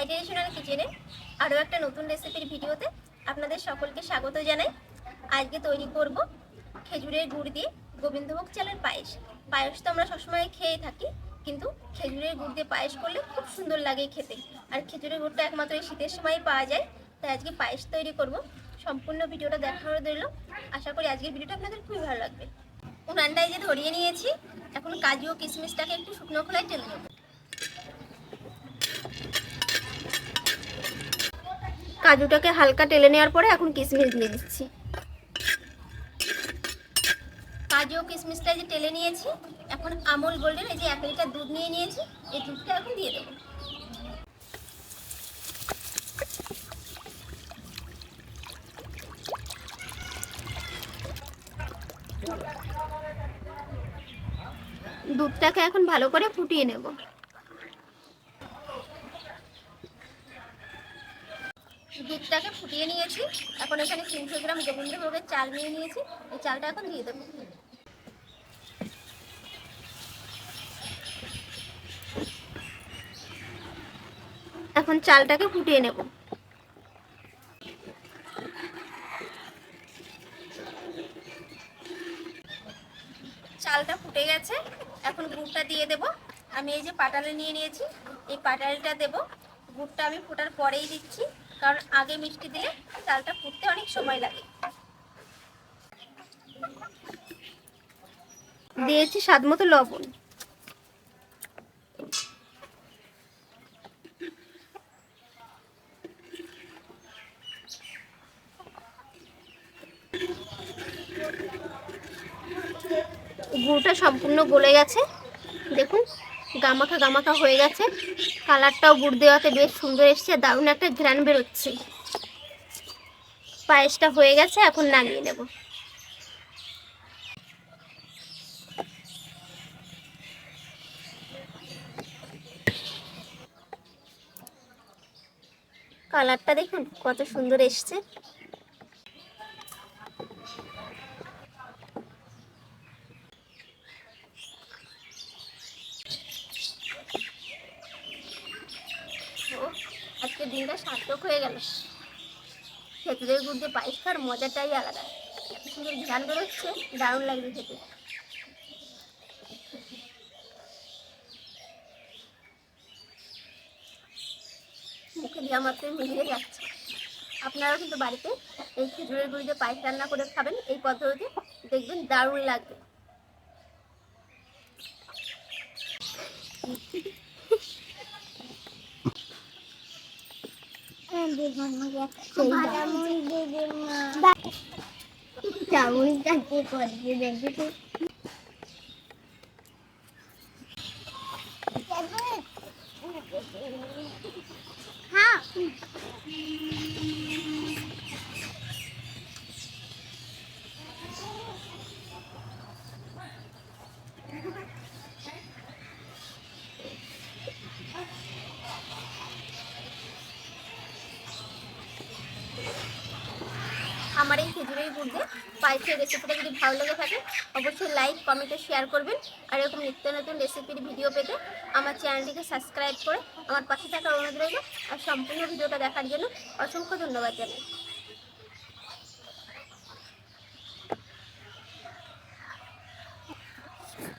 মাই কিচেনে আরও একটা নতুন রেসিপির ভিডিওতে আপনাদের সকলকে স্বাগত জানাই। আজকে তৈরি করব খেজুরের গুড় দিয়ে গোবিন্দভোগ চালের পায়েস। পায়েস তো আমরা সবসময় খেয়ে থাকি, কিন্তু খেজুরের গুড় দিয়ে পায়েস করলে খুব সুন্দর লাগে খেতে। আর খেজুরের গুড়টা একমাত্র এই শীতের সময় পাওয়া যায়, তাই আজকে পায়েস তৈরি করব। সম্পূর্ণ ভিডিওটা দেখানো রইল। আশা করি আজকের ভিডিওটা আপনাদের খুবই ভালো লাগবে। উনানটাই যে ধরিয়ে নিয়েছি, এখন কাজু ও কিশমিশটাকে একটু শুকনো খোলায় টেলে নেব। কাজুটাকে হালকা টেলে নেওয়ার পরে এখন কিশমিশ দিয়ে দিচ্ছি। কাজু ও কিশমিশটা যে টেলে নিয়েছি, এখন আমুল গোল্ডের এই যে এক লিটার দুধ নিয়ে নিয়েছি, এই দুধটা এখন দিয়ে দেবো। দুধটাকে এখন ভালো করে ফুটিয়ে নেব। দুধটাকে ফুটিয়ে নিয়েছি। এখন এখানে তিনশো গ্রাম গোবিন্দভোগের চাল নিয়ে নিয়েছি। এই চালটা এখন দিয়ে দেবো। এখন চালটাকে ফুটিয়ে নেব। চালটা ফুটে গেছে। এখন গুড়টা দিয়ে দেব। আমি এই যে পাটালে নিয়ে নিয়েছি, এই পাটালটা দেব। গুড়টা আমি ফোটার পরেই দিচ্ছি। কারণ আগে মিষ্টি দিলে চালটা ফুটতে অনেক সময় লাগে। দিয়েছি স্বাদ মতো লবণ। গুড়টা সম্পূর্ণ গলে গেছে। দেখুন। গামাখা গামাখা হয়ে গেছে। কালারটাও গুড় দেওয়াতে বেশ সুন্দর এসছে। দারুণ একটা ঘ্রাণ বেরোচ্ছে। পায়েসটা হয়ে গেছে, এখন নামিয়ে নেব। কালারটা দেখুন, কত সুন্দর এসছে ও আজকে দিনটা সার্থক হয়ে গেল। খেজুরের গুড় দিয়ে পায়েস খাওয়ার মজাটাই আলাদা। ধ্যান বেরোচ্ছে দারুণ লাগবে খেতে। মুখে দেওয়া মাত্রই মিলিয়ে যাচ্ছে। আপনারাও কিন্তু বাড়িতে এই খেজুরের গুড়ি দিয়ে পায়েস রান্না করে খাবেন, এই পদ্ধতিতে দেখবেন দারুণ লাগবে। চাউলটা কি করবি দেখবি তুই হ্যাঁ আমার এই খেজুরের গুড় পায়েসের রেসিপিটা যদি ভালো লেগে থাকে, অবশ্যই লাইক কমেন্টে শেয়ার করবেন। আর এরকম নিত্য নতুন রেসিপির ভিডিও পেতে আমার চ্যানেলটিকে সাবস্ক্রাইব করে আমার পাশে থাকার অনুরোধ রইল। আর সম্পূর্ণ ভিডিওটা দেখার জন্য অসংখ্য ধন্যবাদ জানাই।